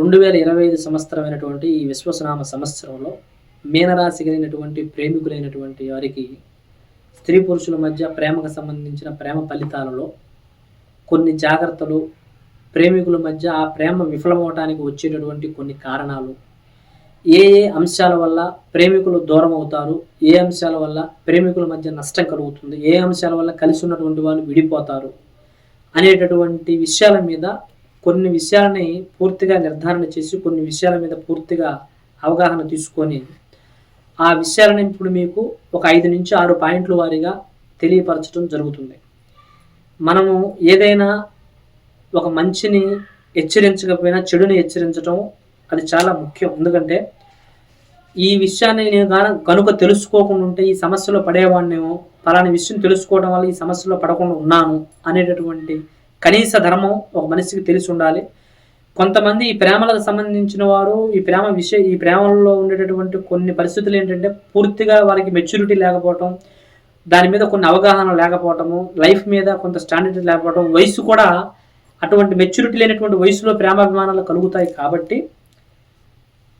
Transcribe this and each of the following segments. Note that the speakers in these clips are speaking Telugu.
రెండు వేల ఇరవై ఐదు సంవత్సరమైనటువంటి ఈ విశ్వసనామ సంవత్సరంలో మీనరాశి కలిగినటువంటి ప్రేమికులైనటువంటి వారికి స్త్రీ పురుషుల మధ్య ప్రేమకు సంబంధించిన ప్రేమ ఫలితాలలో కొన్ని జాగ్రత్తలు ప్రేమికుల మధ్య ఆ ప్రేమ విఫలమవటానికి వచ్చేటటువంటి కొన్ని కారణాలు. ఏ ఏ అంశాల వల్ల ప్రేమికులు దూరం అవుతారు ఏ అంశాల వల్ల ప్రేమికుల మధ్య నష్టం కలుగుతుంది? ఏ అంశాల వల్ల కలిసి ఉన్నటువంటి వాళ్ళు విడిపోతారు? అనేటటువంటి విషయాల మీద కొన్ని విషయాలని పూర్తిగా నిర్ధారణ చేసి కొన్ని విషయాల మీద పూర్తిగా అవగాహన తీసుకొని ఆ విషయాలను ఇప్పుడు మీకు ఒక ఐదు నుంచి ఆరు పాయింట్ల వారీగా తెలియపరచడం జరుగుతుంది. మనము ఏదైనా ఒక మంచిని హెచ్చరించకపోయినా చెడుని హెచ్చరించడం అది చాలా ముఖ్యం. ఎందుకంటే ఈ విషయాన్ని నేను కనుక తెలుసుకోకుండా ఉంటే ఈ సమస్యలో పడేవాడినేమో పలాని విషయం తెలుసుకోవడం వల్ల ఈ సమస్యలో పడకుండా ఉన్నాను అనేటటువంటి కనీస ధర్మం ఒక మనిషికి తెలిసి ఉండాలి. కొంతమంది ఈ ప్రేమలకు సంబంధించిన వారు ఈ ప్రేమ విషయ ఈ ప్రేమల్లో ఉండేటటువంటి కొన్ని పరిస్థితులు ఏంటంటే పూర్తిగా వారికి మెచ్యూరిటీ లేకపోవటం దాని మీద కొన్ని అవగాహన లేకపోవటము లైఫ్ మీద కొంత స్టాండర్డ్ లేకపోవటం వయసు కూడా అటువంటి మెచ్యూరిటీ లేనటువంటి వయసులో ప్రేమాభిమానాలు కలుగుతాయి కాబట్టి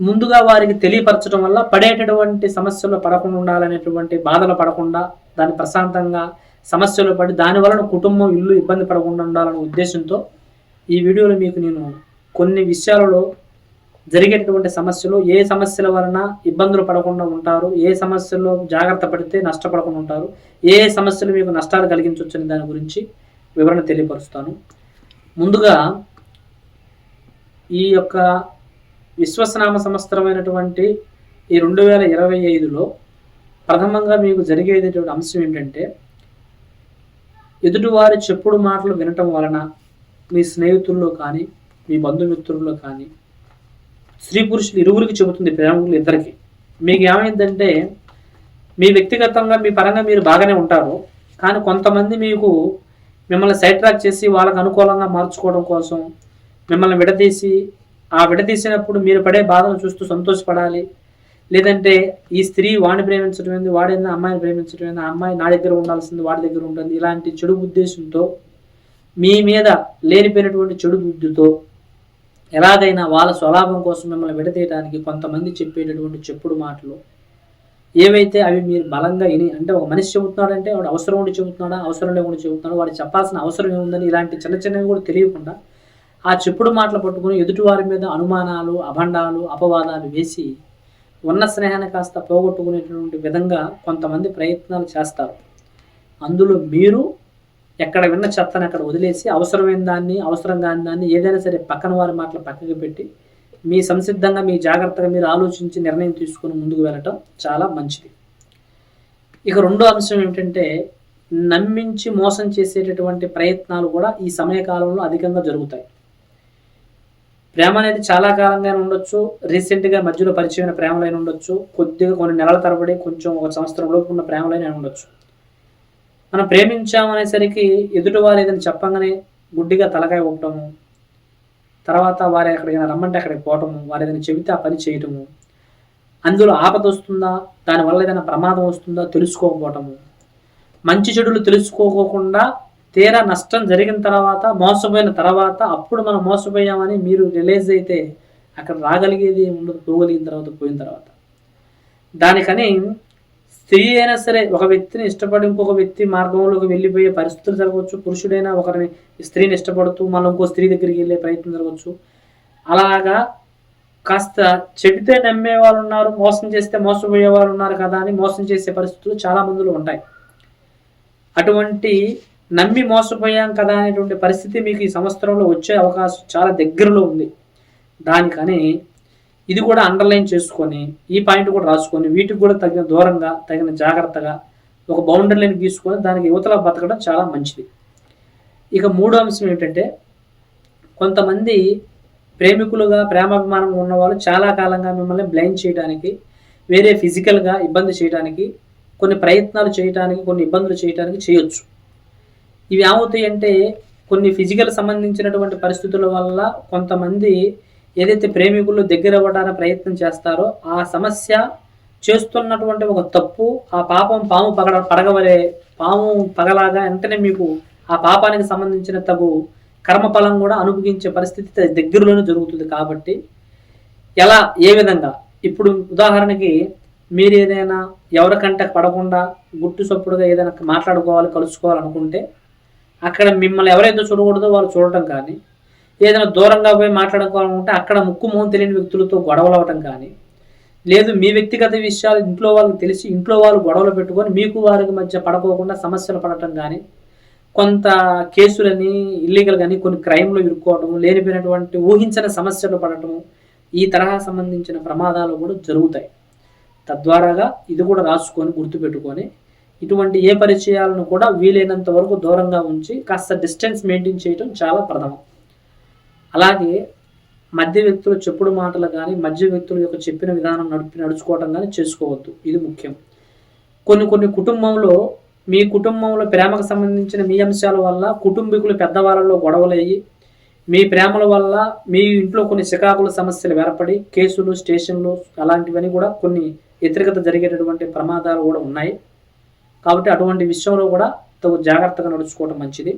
ముందుగా వారికి తెలియపరచడం వల్ల పడేటటువంటి సమస్యల్లో పడకుండా ఉండాలనేటువంటి బాధలు పడకుండా దాన్ని ప్రశాంతంగా సమస్యలు పడి దాని వలన కుటుంబం ఇల్లు ఇబ్బంది పడకుండా ఉండాలనే ఉద్దేశంతో ఈ వీడియోలో మీకు నేను కొన్ని విషయాలలో జరిగేటటువంటి సమస్యలు ఏ సమస్యల వలన ఇబ్బందులు పడకుండా ఉంటారు ఏ సమస్యల్లో జాగ్రత్త పడితే నష్టపడకుండా ఉంటారు ఏ ఏ సమస్యలు మీకు నష్టాలు కలిగించవచ్చు దాని గురించి వివరణ తెలియపరుస్తాను. ముందుగా ఈ యొక్క విశ్వసనామ సంవత్సరమైనటువంటి ఈ రెండు వేల ఇరవై ఐదులో ప్రథమంగా మీకు జరిగేటటువంటి అంశం ఏంటంటే ఎదుటివారి చెప్పుడు మాటలు వినటం వలన మీ స్నేహితుల్లో కానీ మీ బంధుమిత్రుల్లో కానీ స్త్రీ పురుషులు ఇరువురికి చెబుతుంది ప్రేమికులు ఇద్దరికి. మీకు ఏమైందంటే మీ వ్యక్తిగతంగా మీ పరంగా మీరు బాగానే ఉంటారు కానీ కొంతమంది మీకు మిమ్మల్ని సైడ్ ట్రాక్ చేసి వాళ్ళకు అనుకూలంగా మార్చుకోవడం కోసం మిమ్మల్ని విడదీసి ఆ విడదీసినప్పుడు మీరు పడే బాధను చూస్తూ సంతోషపడాలి లేదంటే ఈ స్త్రీ వాడిని ప్రేమించడం ఏంది వాడేంది అమ్మాయిని ప్రేమించడం ఏంది ఆ అమ్మాయి నా దగ్గర ఉండాల్సింది వాడి దగ్గర ఉంటుంది ఇలాంటి చెడు ఉద్దేశంతో మీ మీద లేనిపోయినటువంటి చెడు బుద్ధితో ఎలాగైనా వాళ్ళ స్వలాభం కోసం మిమ్మల్ని విడదీయడానికి కొంతమంది చెప్పేటటువంటి చెప్పుడు మాటలు ఏవైతే అవి మీరు బలంగా విని అంటే ఒక మనిషి చెబుతున్నాడంటే వాడు అవసరం ఉండి చెబుతున్నాడా అవసరం లేకుండా చెబుతున్నాడు వాడు చెప్పాల్సిన అవసరం ఏముందని ఇలాంటి చిన్న చిన్నవి కూడా తెలియకుండా ఆ చెప్పుడు మాటలు పట్టుకుని ఎదుటివారి మీద అనుమానాలు అభండాలు అపవాదాలు వేసి ఉన్న స్నేహాన్ని కాస్త పోగొట్టుకునేటువంటి విధంగా కొంతమంది ప్రయత్నాలు చేస్తారు. అందులో మీరు ఎక్కడ విన్న చెత్తను అక్కడ వదిలేసి అవసరమైన దాన్ని అవసరం కాని దాన్ని ఏదైనా సరే పక్కన వారి మాటలు పక్కకి పెట్టి మీ సంసిద్ధంగా మీ జాగ్రత్తగా మీరు ఆలోచించి నిర్ణయం తీసుకుని ముందుకు వెళ్ళటం చాలా మంచిది. ఇక రెండో అంశం ఏమిటంటే నమ్మించి మోసం చేసేటటువంటి ప్రయత్నాలు కూడా ఈ సమయకాలంలో అధికంగా జరుగుతాయి. ప్రేమ అనేది చాలా కాలంగా ఉండొచ్చు. రీసెంట్గా మధ్యలో పరిచయమైన ప్రేమలైన ఉండొచ్చు. కొద్దిగా కొన్ని నెలల తరబడి కొంచెం ఒక సంవత్సరం లోపు ఉన్న ప్రేమలైన ఉండొచ్చు. మనం ప్రేమించామనేసరికి ఎదుటి వారు ఏదైనా చెప్పంగానే గుడ్డిగా తలకాయ ఉండటము తర్వాత వారు ఎక్కడికైనా రమ్మంటే అక్కడికి పోవటము వారు ఏదైనా చెబితే ఆ పని చేయటము అందులో ఆపద వస్తుందా దానివల్ల ఏదైనా ప్రమాదం వస్తుందా తెలుసుకోకపోవటము మంచి చెడులు తెలుసుకోకుండా తీరా నష్టం జరిగిన తర్వాత మోసపోయిన తర్వాత అప్పుడు మనం మోసపోయామని మీరు రిలైజ్ అయితే అక్కడ రాగలిగేది ఉండదు పోగలిగిన తర్వాత పోయిన తర్వాత. దానికని స్త్రీ అయినా సరే ఒక వ్యక్తిని ఇష్టపడి ఇంకొక వ్యక్తి మార్గంలోకి వెళ్ళిపోయే పరిస్థితులు జరగవచ్చు. పురుషుడైనా ఒకరిని స్త్రీని ఇష్టపడుతూ మళ్ళీ ఇంకో స్త్రీ దగ్గరికి వెళ్ళే ప్రయత్నం జరగవచ్చు. అలాగా కాస్త చెబితే నమ్మే వాళ్ళు ఉన్నారు మోసం చేస్తే మోసపోయే వాళ్ళు ఉన్నారు కదా అని మోసం చేసే పరిస్థితులు చాలా మందిలో ఉంటాయి. అటువంటి నమ్మి మోసపోయాం కదా అనేటువంటి పరిస్థితి మీకు ఈ సంవత్సరంలో వచ్చే అవకాశం చాలా దగ్గరలో ఉంది. దానికని ఇది కూడా అండర్లైన్ చేసుకొని ఈ పాయింట్ కూడా రాసుకొని వీటికి కూడా తగిన దూరంగా తగిన జాగ్రత్తగా ఒక బౌండరీ లైన్ గీసుకొని దానికి యువతల బతకడం చాలా మంచిది. ఇక మూడో అంశం ఏంటంటే కొంతమంది ప్రేమికులుగా ప్రేమాభిమానం ఉన్నవాళ్ళు చాలా కాలంగా మిమ్మల్ని బ్లైండ్ చేయడానికి వేరే ఫిజికల్గా ఇబ్బంది చేయడానికి కొన్ని ప్రయత్నాలు చేయడానికి కొన్ని ఇబ్బందులు చేయడానికి చేయొచ్చు. ఇవి ఏమవుతాయి అంటే కొన్ని ఫిజికల్ సంబంధించినటువంటి పరిస్థితుల వల్ల కొంతమంది ఏదైతే ప్రేమికులు దగ్గర అవ్వడానికి ప్రయత్నం చేస్తారో ఆ సమస్య చేస్తున్నటువంటి ఒక తప్పు ఆ పాపం పాము పగడ పడగవలే పాము పగలాగా వెంటనే మీకు ఆ పాపానికి సంబంధించిన తగు కర్మఫలం కూడా అనుభవించే పరిస్థితి దగ్గరలోనే జరుగుతుంది కాబట్టి ఎలా ఏ విధంగా? ఇప్పుడు ఉదాహరణకి మీరు ఏదైనా ఎవరికంటే పడకుండా గుట్టు సొప్పుడుగా ఏదైనా మాట్లాడుకోవాలి కలుసుకోవాలనుకుంటే అక్కడ మిమ్మల్ని ఎవరైతే చూడకూడదో వాళ్ళు చూడటం కానీ ఏదైనా దూరంగా పోయి మాట్లాడుకోవాలనుకుంటే అక్కడ ముక్కు మొహం తెలియని వ్యక్తులతో గొడవలు అవ్వటం కానీ లేదు మీ వ్యక్తిగత విషయాలు ఇంట్లో వాళ్ళకి తెలిసి ఇంట్లో వాళ్ళు గొడవలు పెట్టుకొని మీకు వారికి మధ్య పడకోకుండా సమస్యలు పడటం కానీ కొంత కేసులని ఇల్లీగల్ కానీ కొన్ని క్రైమ్లు ఇరుక్కోవడం లేనిపోయినటువంటి ఊహించని సమస్యలు పడటం ఈ తరహా సంబంధించిన ప్రమాదాలు కూడా జరుగుతాయి. తద్వారాగా ఇది కూడా రాసుకొని గుర్తుపెట్టుకొని ఇటువంటి ఏ పరిచయాలను కూడా వీలైనంత వరకు దూరంగా ఉంచి కాస్త డిస్టెన్స్ మెయింటైన్ చేయడం చాలా ప్రథమం. అలాగే మధ్య వ్యక్తుల చెప్పుడు మాటలు కానీ మధ్య వ్యక్తుల యొక్క చెప్పిన విధానం నడిపి నడుచుకోవటం కానీ చేసుకోవద్దు. ఇది ముఖ్యం. కొన్ని కొన్ని కుటుంబంలో మీ కుటుంబంలో ప్రేమకు సంబంధించిన మీ అంశాల వల్ల కుటుంబీకులు పెద్దవాళ్ళలో గొడవలు అయ్యి మీ ప్రేమల వల్ల మీ ఇంట్లో కొన్ని చికాకుల సమస్యలు ఏర్పడి కేసులు స్టేషన్లు అలాంటివన్నీ కూడా కొన్ని వ్యతిరేకత జరిగేటటువంటి ప్రమాదాలు కూడా ఉన్నాయి. కాబట్టి అటువంటి విషయంలో కూడా తగు జాగ్రత్తగా నడుచుకోవడం మంచిది.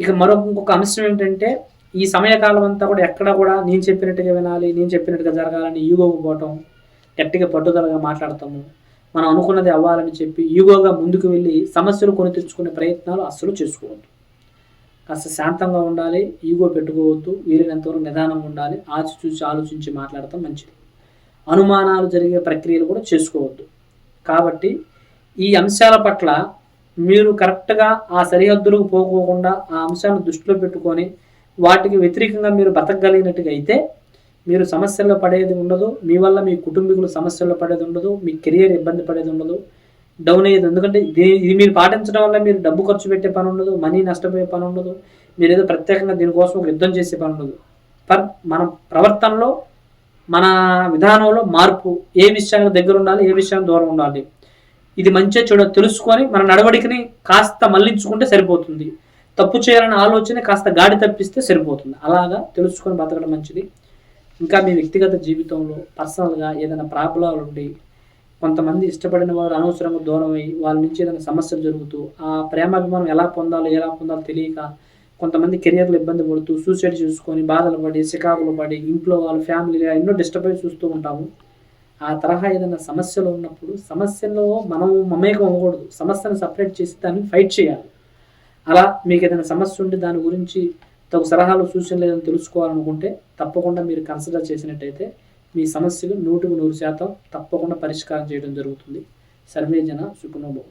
ఇక మరొక ఇంకొక అంశం ఏంటంటే ఈ సమయకాలం అంతా కూడా ఎక్కడ కూడా నేను చెప్పినట్టుగా వినాలి నేను చెప్పినట్టుగా జరగాలని ఈగోకు పోవటం గట్టిగా పట్టుదలగా మాట్లాడతాము మనం అనుకున్నది అవ్వాలని చెప్పి ఈగోగా ముందుకు వెళ్ళి సమస్యలు కొని తెచ్చుకునే ప్రయత్నాలు అస్సలు చేసుకోవద్దు. కాస్త శాంతంగా ఉండాలి ఈగో పెట్టుకోవద్దు వీలైనంతవరకు నిదానంగా ఉండాలి ఆచి చూసి ఆలోచించి మాట్లాడటం మంచిది. అనుమానాలు జరిగే ప్రక్రియలు కూడా చేసుకోవద్దు. కాబట్టి ఈ అంశాల పట్ల మీరు కరెక్ట్గా ఆ సరిహద్దులకు పోకోకుండా ఆ అంశాలను దృష్టిలో పెట్టుకొని వాటికి వ్యతిరేకంగా మీరు బతకగలిగినట్టుగా అయితే మీరు సమస్యల్లో పడేది ఉండదు. మీ వల్ల మీ కుటుంబీకులు సమస్యల్లో పడేది ఉండదు. మీ కెరియర్ ఇబ్బంది పడేది ఉండదు. డౌన్ అయ్యేది ఎందుకంటే ఇది ఇది మీరు పాటించడం వల్ల మీరు డబ్బు ఖర్చు పెట్టే పని ఉండదు. మనీ నష్టపోయే పని ఉండదు. మీరు ఏదో ప్రత్యేకంగా దీనికోసం ఒక యుద్ధం చేసే పని ఉండదు. పర్ మన ప్రవర్తనలో మన విధానంలో మార్పు ఏ విషయానికి దగ్గర ఉండాలి ఏ విషయానికి దూరం ఉండాలి. ఇది మంచిగా చెడు తెలుసుకొని మన నడవడికని కాస్త మళ్ళించుకుంటే సరిపోతుంది. తప్పు చేయాలనే ఆలోచన కాస్త గాడి తప్పిస్తే సరిపోతుంది. అలాగా తెలుసుకొని బతకడం మంచిది. ఇంకా మీ వ్యక్తిగత జీవితంలో పర్సనల్గా ఏదైనా ప్రాబ్లాలు ఉండి కొంతమంది ఇష్టపడిన వారు అనవసరంగా దూరం అయ్యి వాళ్ళ నుంచి ఏదైనా సమస్యలు జరుగుతూ ఆ ప్రేమాభిమానం ఎలా పొందాలో ఎలా పొందాలో తెలియక కొంతమంది కెరియర్లో ఇబ్బంది పడుతూ సూసైడ్ చేసుకొని బాధలు పడి చికాకులు పడి ఇంట్లో వాళ్ళ ఫ్యామిలీ ఎన్నో డిస్టర్బ్ అయి చూస్తూ ఉంటాము. ఆ తరహా ఏదైనా సమస్యలు ఉన్నప్పుడు సమస్యలో మనం మమేకం అవ్వకూడదు. సమస్యను సపరేట్ చేసి దాన్ని ఫైట్ చేయాలి. అలా మీకు ఏదైనా సమస్య ఉంటే దాని గురించి తగు సలహాలు సూచనలు ఏదైనా తెలుసుకోవాలనుకుంటే తప్పకుండా మీరు కన్సిడర్ చేసినట్టయితే మీ సమస్యలు నూటికి నూరు శాతం తప్పకుండా పరిష్కారం చేయడం జరుగుతుంది. సర్వేజన సుఖనోభవం